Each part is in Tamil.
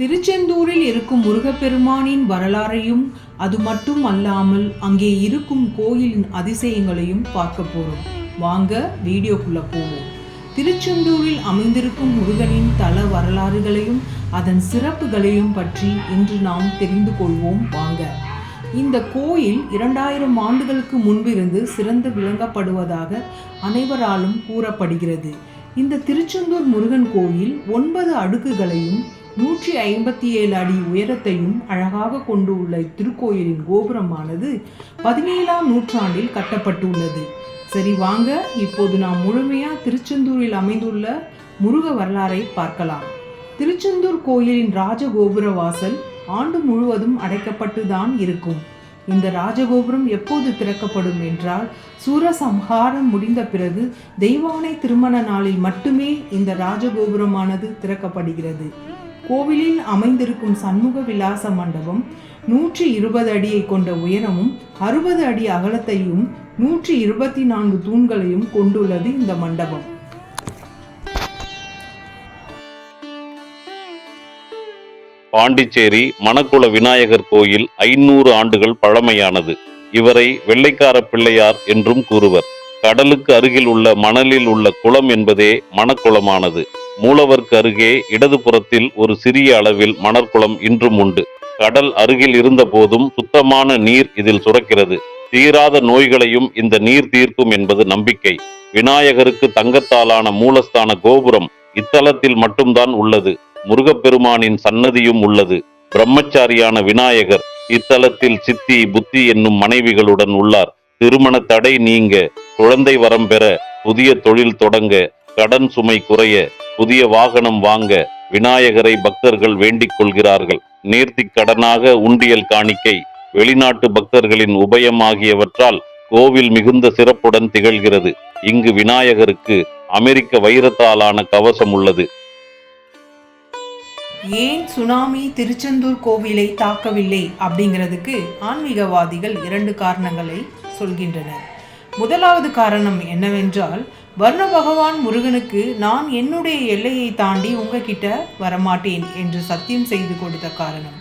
திருச்செந்தூரில் இருக்கும் முருகப்பெருமானின் வரலாறையும் அது மட்டும் அல்லாமல் அங்கே இருக்கும் கோயிலின் அதிசயங்களையும் பார்க்க போறோம். வாங்க வீடியோக்குள்ள போவோம். திருச்செந்தூரில் அமைந்திருக்கும் முருகனின் தல வரலாறுகளையும் அதன் சிறப்புகளையும் பற்றி இன்று நாம் தெரிந்து கொள்வோம். வாங்க. இந்த கோயில் இரண்டாயிரம் ஆண்டுகளுக்கு முன்பிருந்து சிறந்து விளங்கப்படுவதாக அனைவராலும் கூறப்படுகிறது. இந்த திருச்செந்தூர் முருகன் கோயில் ஒன்பது அடுக்குகளையும் நூற்றி ஐம்பத்தி ஏழு அடி உயரத்தையும் அழகாக கொண்டு உள்ள இத்திருக்கோயிலின் கோபுரமானது பதினேழாம் நூற்றாண்டில் கட்டப்பட்டுள்ளது. சரி வாங்க இப்போது நாம் முழுமையா திருச்செந்தூரில் அமைந்துள்ள முருக வரலாறை பார்க்கலாம். திருச்செந்தூர் கோயிலின் ராஜகோபுர வாசல் ஆண்டு முழுவதும் அடைக்கப்பட்டு தான் இருக்கும். இந்த ராஜகோபுரம் எப்போது திறக்கப்படும் என்றால் சூரசம்ஹாரம் முடிந்த பிறகு தெய்வானை திருமண நாளில் மட்டுமே இந்த ராஜகோபுரமானது திறக்கப்படுகிறது. கோவிலில் அமைந்திருக்கும் சண்முக விலாச மண்டபம் நூற்றி இருபது அடியை கொண்ட உயரமும் அறுபது அடி அகலத்தையும் நூற்றி இருபத்தி நான்கு தூண்களையும் கொண்டுள்ளது இந்த மண்டபம். பாண்டிச்சேரி மணக்குள விநாயகர் கோயில் ஐநூறு ஆண்டுகள் பழமையானது. இவரை வெள்ளைக்கார பிள்ளையார் என்றும் கூறுவர். கடலுக்கு அருகில் உள்ள மணலில் உள்ள குளம் என்பதே மணக்குளமானது. மூலவர்க்கு அருகே இடதுபுறத்தில் ஒரு சிறிய அளவில் மணற்குளம் இன்றும் உண்டு. கடல் அருகில் இருந்த போதும் சுத்தமான நீர் இதில் சுரக்கிறது. தீராத நோய்களையும் இந்த நீர் தீர்க்கும் என்பது நம்பிக்கை. விநாயகருக்கு தங்கத்தாலான மூலஸ்தான கோபுரம் இத்தலத்தில் மட்டும்தான் உள்ளது. முருகப்பெருமானின் சன்னதியும் உள்ளது. பிரம்மச்சாரியான விநாயகர் இத்தலத்தில் சித்தி புத்தி என்னும் மனைவிகளுடன் உள்ளார். திருமண தடை நீங்க குழந்தை வரம் பெற புதிய தொழில் தொடங்க கடன் சுமை குறைய புதிய வாகனம் வாங்க விநாயகரை பக்தர்கள் வேண்டிக் கொள்கிறார்கள். நேர்த்தி கடனாக உண்டியல் காணிக்கை. வெளிநாட்டு பக்தர்களின் உபயம் ஆகியவற்றால் கோவில் மிகுந்த சிறப்புடன் திகழ்கிறது. இங்கு விநாயகருக்கு அமெரிக்க வைரத்தாலான கவசம் உள்ளது. ஏன் சுனாமி திருச்செந்தூர் கோவிலை தாக்கவில்லை? அப்படிங்கிறதுக்கு ஆன்மீகவாதிகள் இரண்டு காரணங்களை சொல்கின்றனர். முதலாவது காரணம் என்னவென்றால் வர்ண பகவான் முருகனுக்கு நான் என்னுடைய எல்லையை தாண்டி உங்ககிட்ட வரமாட்டேன் என்று சத்தியம் செய்து கொடுத்த காரணம்.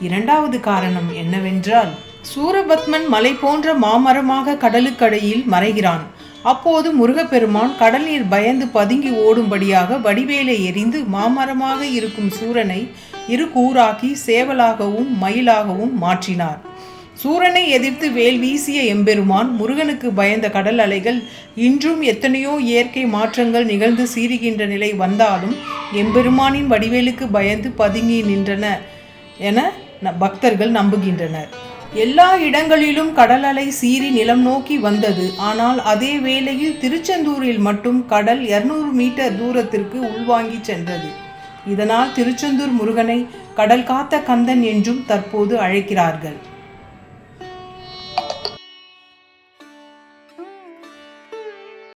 இரண்டாவது காரணம் என்னவென்றால் சூரபத்மன் மலை போன்ற மாமரமாக கடலுக்கடையில் மறைகிறான். அப்போது முருகப்பெருமான் கடல் நீர் பயந்து பதுங்கி ஓடும்படியாக வடிவேலை எரிந்து மாமரமாக இருக்கும் சூரனை இரு கூறாக்கி சேவலாகவும் மயிலாகவும் மாற்றினார். சூரனை எதிர்த்து வேல் வீசிய எம்பெருமான் முருகனுக்கு பயந்த கடல் அலைகள் இன்றும் எத்தனையோ இயற்கை மாற்றங்கள் நிகழ்ந்து சீறுகின்ற நிலை வந்தாலும் எம்பெருமானின் வடிவேலுக்கு பயந்து பதுங்கி நின்றன என ந- பக்தர்கள் நம்புகின்றனர். எல்லா இடங்களிலும் கடல் அலை சீறி நிலம் நோக்கி வந்தது. ஆனால் அதே வேளையில் திருச்செந்தூரில் மட்டும் கடல் 200 மீட்டர் தூரத்திற்கு உள்வாங்கி சென்றது. இதனால் திருச்செந்தூர் முருகனை கடல் காத்த கந்தன் என்றும் தற்போது அழைக்கிறார்கள்.